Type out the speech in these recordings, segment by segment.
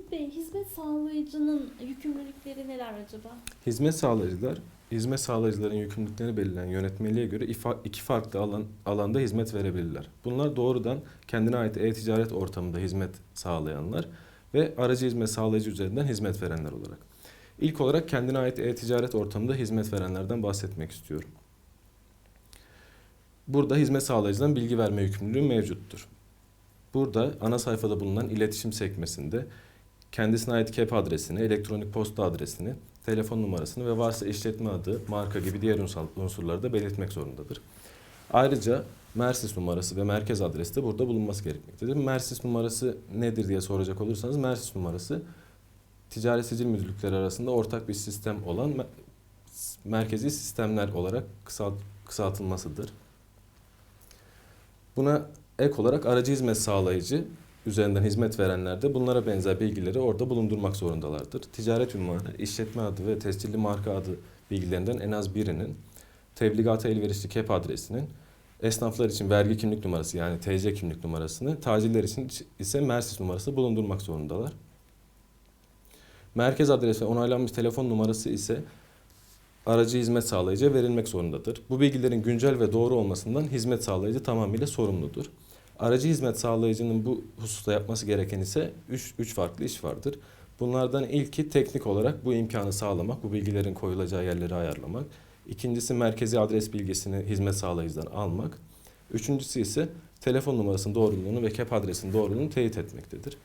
Yiğit Bey, hizmet sağlayıcının yükümlülükleri neler acaba? Hizmet sağlayıcılar, hizmet sağlayıcıların yükümlülüklerini belirleyen yönetmeliğe göre iki farklı alan, alanda hizmet verebilirler. Bunlar doğrudan kendine ait e-ticaret ortamında hizmet sağlayanlar ve aracı hizmet sağlayıcı üzerinden hizmet verenler olarak. İlk olarak kendine ait e-ticaret ortamında hizmet verenlerden bahsetmek istiyorum. Burada hizmet sağlayıcıdan bilgi verme yükümlülüğü mevcuttur. Burada ana sayfada bulunan iletişim sekmesinde kendisine ait KEP adresini, elektronik posta adresini, telefon numarasını ve varsa işletme adı, marka gibi diğer unsurları da belirtmek zorundadır. Ayrıca Mersis numarası ve merkez adresi de burada bulunması gerekmektedir. Mersis numarası nedir diye soracak olursanız Mersis numarası Ticaret Sicil Müdürlükleri arasında ortak bir sistem olan me- merkezi sistemler olarak kısalt, kısaltılmasıdır. Buna ek olarak aracı hizmet sağlayıcı üzerinden hizmet verenler de bunlara benzer bilgileri orada bulundurmak zorundalardır. Ticaret ünvanı, işletme adı ve tescilli marka adı bilgilerinden en az birinin, tebligata elverişli KEP adresinin, esnaflar için vergi kimlik numarası yani TC kimlik numarasını, tacirler için ise Mersis numarası bulundurmak zorundalar. Merkez adresi onaylanmış telefon numarası ise aracı hizmet sağlayıcıya verilmek zorundadır. Bu bilgilerin güncel ve doğru olmasından hizmet sağlayıcı tamamıyla sorumludur. Aracı hizmet sağlayıcının bu hususta yapması gereken ise 3 farklı iş vardır. Bunlardan ilki teknik olarak bu imkanı sağlamak, bu bilgilerin koyulacağı yerleri ayarlamak. İkincisi merkezi adres bilgisini hizmet sağlayıcıdan almak. Üçüncüsü ise telefon numarasının doğruluğunu ve KEP adresinin doğruluğunu teyit etmektedir.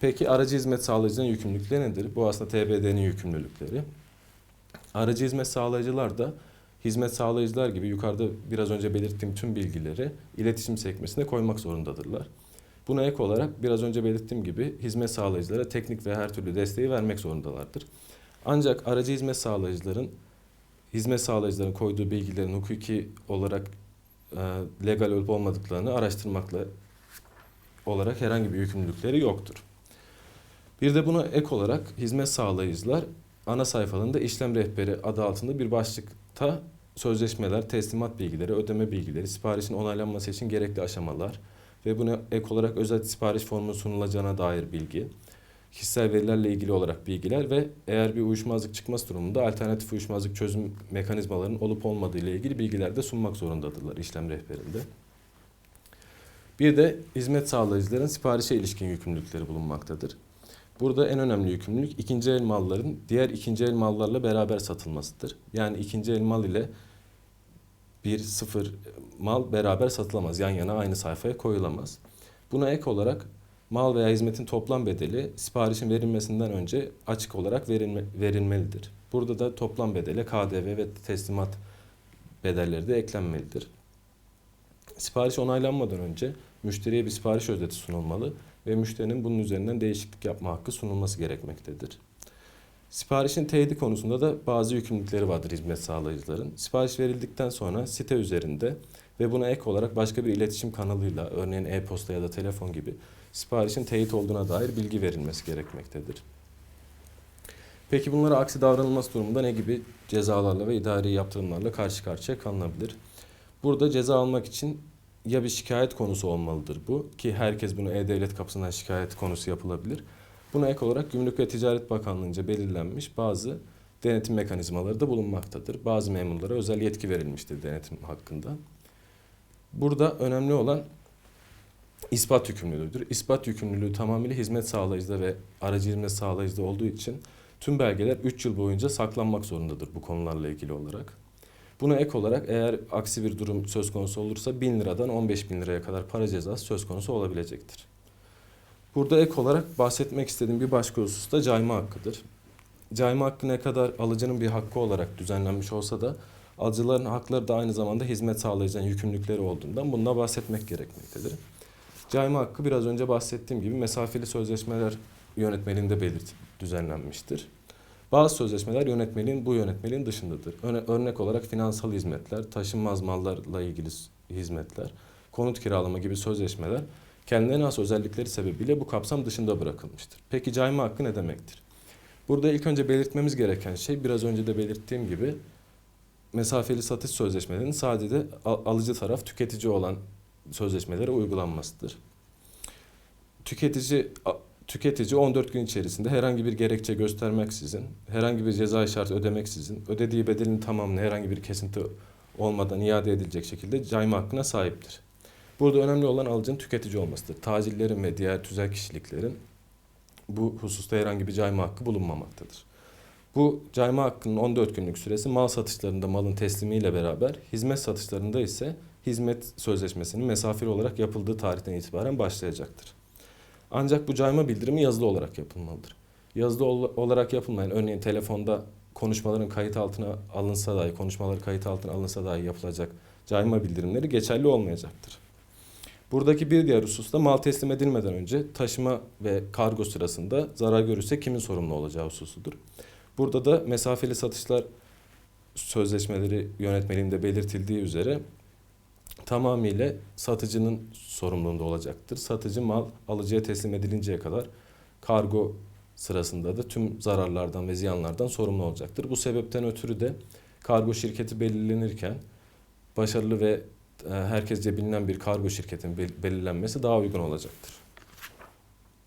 Peki aracı hizmet sağlayıcının yükümlülükleri nedir? Bu aslında TBD'nin yükümlülükleri. Aracı hizmet sağlayıcılar da hizmet sağlayıcılar gibi yukarıda biraz önce belirttiğim tüm bilgileri iletişim sekmesine koymak zorundadırlar. Buna ek olarak biraz önce belirttiğim gibi hizmet sağlayıcılara teknik ve her türlü desteği vermek zorundalardır. Ancak aracı hizmet sağlayıcıların hizmet sağlayıcıların koyduğu bilgilerin hukuki olarak e, legal olup olmadıklarını araştırmakla olarak herhangi bir yükümlülükleri yoktur. Bir de buna ek olarak hizmet sağlayıcılar ana sayfalarında işlem rehberi adı altında bir başlıkta sözleşmeler, teslimat bilgileri, ödeme bilgileri, siparişin onaylanması için gerekli aşamalar ve buna ek olarak özel sipariş formu sunulacağına dair bilgi, kişisel verilerle ilgili olarak bilgiler ve eğer bir uyuşmazlık çıkması durumunda alternatif uyuşmazlık çözüm mekanizmalarının olup olmadığı ile ilgili bilgiler de sunmak zorundadırlar işlem rehberinde. Bir de hizmet sağlayıcıların siparişe ilişkin yükümlülükleri bulunmaktadır. Burada en önemli yükümlülük ikinci el malların diğer ikinci el mallarla beraber satılmasıdır. Yani ikinci el mal ile bir sıfır mal beraber satılamaz. Yan yana aynı sayfaya koyulamaz. Buna ek olarak mal veya hizmetin toplam bedeli siparişin verilmesinden önce açık olarak verilme, verilmelidir. Burada da toplam bedele KDV ve teslimat bedelleri de eklenmelidir. Sipariş onaylanmadan önce müşteriye bir sipariş özeti sunulmalı ve müşterinin bunun üzerinden değişiklik yapma hakkı sunulması gerekmektedir. Siparişin teyidi konusunda da bazı yükümlülükleri vardır hizmet sağlayıcıların. Sipariş verildikten sonra site üzerinde ve buna ek olarak başka bir iletişim kanalıyla örneğin e-posta ya da telefon gibi siparişin teyit olduğuna dair bilgi verilmesi gerekmektedir. Peki bunlara aksi davranılması durumunda ne gibi cezalarla ve idari yaptırımlarla karşı karşıya kalınabilir? Burada ceza almak için ya bir şikayet konusu olmalıdır bu ki herkes bunu E-Devlet kapısından şikayet konusu yapılabilir. Buna ek olarak Gümrük ve Ticaret Bakanlığı'nca belirlenmiş bazı denetim mekanizmaları da bulunmaktadır. Bazı memurlara özel yetki verilmiştir denetim hakkında. Burada önemli olan ispat yükümlülüğüdür. İspat yükümlülüğü tamamıyla hizmet sağlayıcıda ve aracı hizmet sağlayıcıda olduğu için tüm belgeler 3 yıl boyunca saklanmak zorundadır bu konularla ilgili olarak. Buna ek olarak eğer aksi bir durum söz konusu olursa 1000 liradan 15 bin liraya kadar para cezası söz konusu olabilecektir. Burada ek olarak bahsetmek istediğim bir başka husus da cayma hakkıdır. Cayma hakkı ne kadar alıcının bir hakkı olarak düzenlenmiş olsa da alıcıların hakları da aynı zamanda hizmet sağlayıcının yükümlülükleri olduğundan bundan bahsetmek gerekmektedir. Cayma hakkı biraz önce bahsettiğim gibi mesafeli sözleşmeler yönetmeliğinde belirt düzenlenmiştir. Bazı sözleşmeler yönetmeliğin bu yönetmeliğin dışındadır. Örnek olarak finansal hizmetler, taşınmaz mallarla ilgili hizmetler, konut kiralama gibi sözleşmeler kendilerine has özellikleri sebebiyle bu kapsam dışında bırakılmıştır. Peki cayma hakkı ne demektir? Burada ilk önce belirtmemiz gereken şey biraz önce de belirttiğim gibi mesafeli satış sözleşmelerinin sadece al- alıcı taraf tüketici olan sözleşmelere uygulanmasıdır. Tüketici tüketici 14 gün içerisinde herhangi bir gerekçe göstermeksizin, herhangi bir ceza işareti ödemeksizin, ödediği bedelin tamamını herhangi bir kesinti olmadan iade edilecek şekilde cayma hakkına sahiptir. Burada önemli olan alıcının tüketici olmasıdır. Tacirlerin ve diğer tüzel kişiliklerin bu hususta herhangi bir cayma hakkı bulunmamaktadır. Bu cayma hakkının 14 günlük süresi mal satışlarında malın teslimiyle beraber, hizmet satışlarında ise hizmet sözleşmesinin mesafeli olarak yapıldığı tarihten itibaren başlayacaktır. Ancak bu cayma bildirimi yazılı olarak yapılmalıdır. Yazılı ol- olarak yapılmayan, örneğin telefonda konuşmaların kayıt altına alınsa dahi, konuşmaları kayıt altına alınsa dahi yapılacak cayma bildirimleri geçerli olmayacaktır. Buradaki bir diğer husus da mal teslim edilmeden önce taşıma ve kargo sırasında zarar görürse kimin sorumlu olacağı hususudur. Burada da mesafeli satışlar sözleşmeleri yönetmeliğinde belirtildiği üzere tamamıyla satıcının sorumluluğunda olacaktır. Satıcı mal alıcıya teslim edilinceye kadar kargo sırasında da tüm zararlardan ve ziyanlardan sorumlu olacaktır. Bu sebepten ötürü de kargo şirketi belirlenirken başarılı ve herkesce bilinen bir kargo şirketin bel- belirlenmesi daha uygun olacaktır.